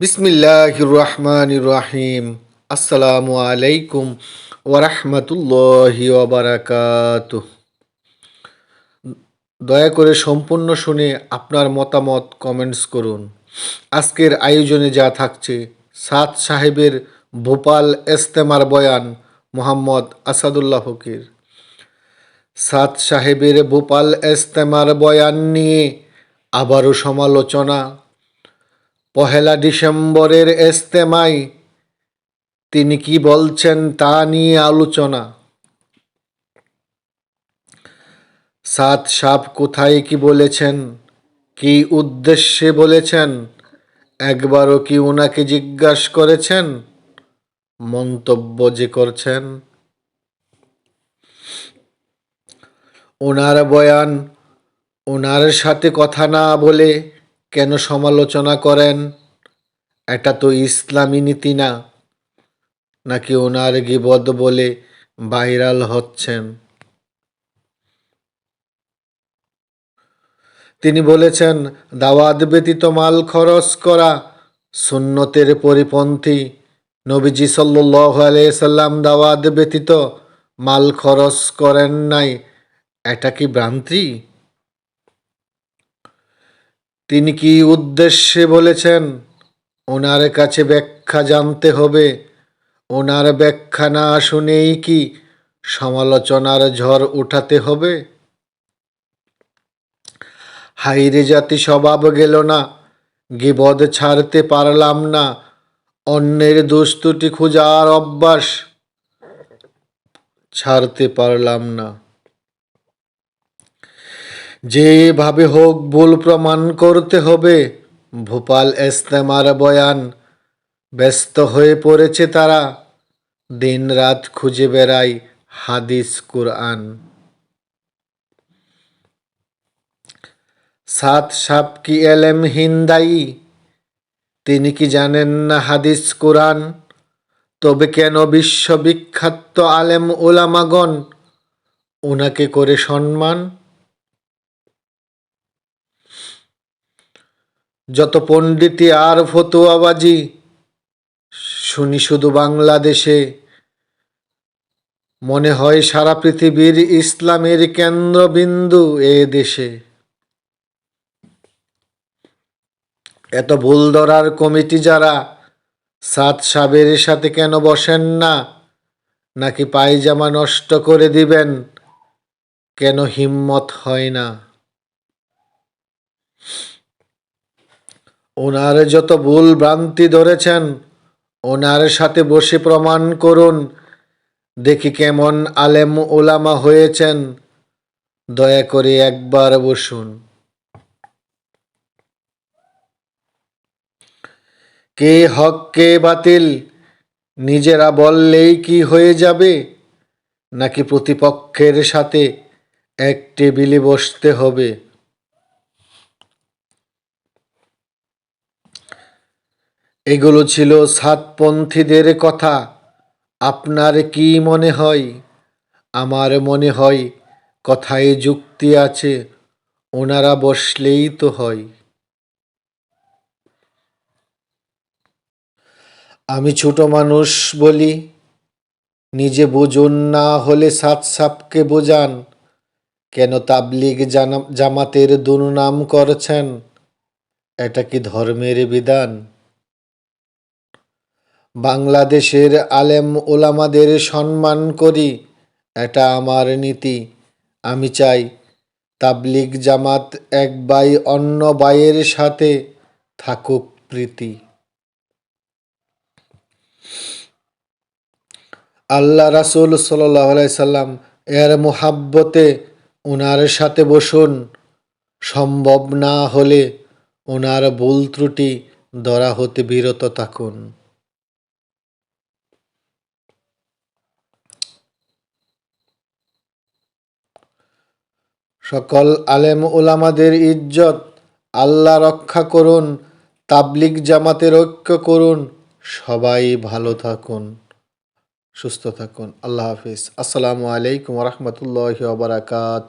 বিসমিল্লাহ রহমান রাহিম আসসালামু আলাইকুম ওরহমতুল্লাহি ওবরাকাত দয়া করে সম্পূর্ণ শুনে আপনার মতামত কমেন্টস করুন। আজকের আয়োজনে যা থাকছে সাত সাহেবের ভোপাল এস্তেমার বয়ান মোহাম্মদ আসাদুল্লাহ ফকির। সাত সাহেবের ভোপাল এস্তেমার বয়ান নিয়ে আবারও সমালোচনা পহেলা ডিসেম্বরের এস্তেমায় তিনি কি বলছেন তা নিয়ে আলোচনা। সাত সাপ কোথায় কি বলেছেন, কি উদ্দেশ্যে বলেছেন, একবারও কি ওনাকে জিজ্ঞাসা করেছেন, মন্তব্য যে করছেন। ওনার বয়ান ওনার সাথে কথা না বলে কেন সমালোচনা করেন? এটা তো ইসলামী নীতি না। নাকি ওনার গিবদ বলে ভাইরাল হচ্ছেন? তিনি বলেছেন, দাওয়াত ব্যতীত মাল খরচ করা সুন্নতের পরিপন্থী। নবীজি সাল্লাম দাওয়াত ব্যতীত মাল খরচ করেন নাই। এটা কি ভ্রান্তি? তিনি কি উদ্দেশ্যে বলেছেন, ওনার কাছে ব্যাখ্যা জানতে হবে। ওনার ব্যাখ্যা না শুনেই কি সমালোচনার ঝড় উঠাতে হবে? হাইরে জাতি, স্বভাব গেল না। গিবদ ছাড়তে পারলাম না। অন্যের দুস্তুটি খুঁজার অভ্যাস ছাড়তে পারলাম না। যেভাবে হোক ভুল প্রমাণ করতে হবে। ভোপাল এস্তেমার বয়ান, ব্যস্ত হয়ে পড়েছে তারা। দিন রাত খুঁজে বেড়ায় হাদিস, কুরআন। সাত সাপ কি এলেম হিন্দাই তিনি কি জানেন না হাদিস, কোরআন? তবে কেন বিশ্ববিখ্যাত আলেম ওলামাগণ ওনাকে করে সম্মান? যত পণ্ডিতি আর ফতুয়াবাজি শুনি শুধু বাংলাদেশে। মনে হয় সারা পৃথিবীর ইসলামের কেন্দ্রবিন্দু এ দেশে। এত ভুল ধরার কমিটি যারা, সাত সাবের সাথে কেন বসেন না? নাকি পায়জামা নষ্ট করে দিবেন? কেন হিম্মত হয় না? ওনার যত ভুল ভ্রান্তি ধরেছেন, ওনার সাথে বসে প্রমাণ করুন। দেখি কেমন আলেম ওলামা হয়েছেন। দয়া করে একবার বসুন। কে হক, কে বাতিল, নিজেরা বললেই কি হয়ে যাবে? নাকি প্রতিপক্ষের সাথে এক টেবিলে বসতে হবে? এগুলো ছিল সাতপন্থীদের কথা। আপনার কি মনে হয়? আমার মনে হয় কথায় যুক্তি আছে, ওনারা বসলেই তো হয়। আমি ছোট মানুষ বলি, নিজে বুঝুন না হলে সাত সাপকে বোঝান। কেন তাবলিগ জামাতের দুর্নাম করছেন? এটা কি ধর্মের বিধান? বাংলাদেশের আলেম ওলামাদের সম্মান করি। এটা আমার নীতি। আমি চাই তাবলিগ জামাত এক বাই অন্য বাইয়ের সাথে থাকুক প্রীতি। আল্লাহ রাসুল সাল্লাম এর মোহাব্বতে ওনার সাথে বসুন। সম্ভব না হলে ওনার ভুল ত্রুটি ধরা হতে বিরত থাকুন। সকল আলেম ওলামাদের ইজ্জত, আল্লাহ রক্ষা করুন তাবলিক জামাতের ঐক্য করুন, সবাই ভালো থাকুন, সুস্থ থাকুন। আল্লাহ হাফিজ। আসসালামু আলাইকুম রহমতুল্লাহ বারাকাত।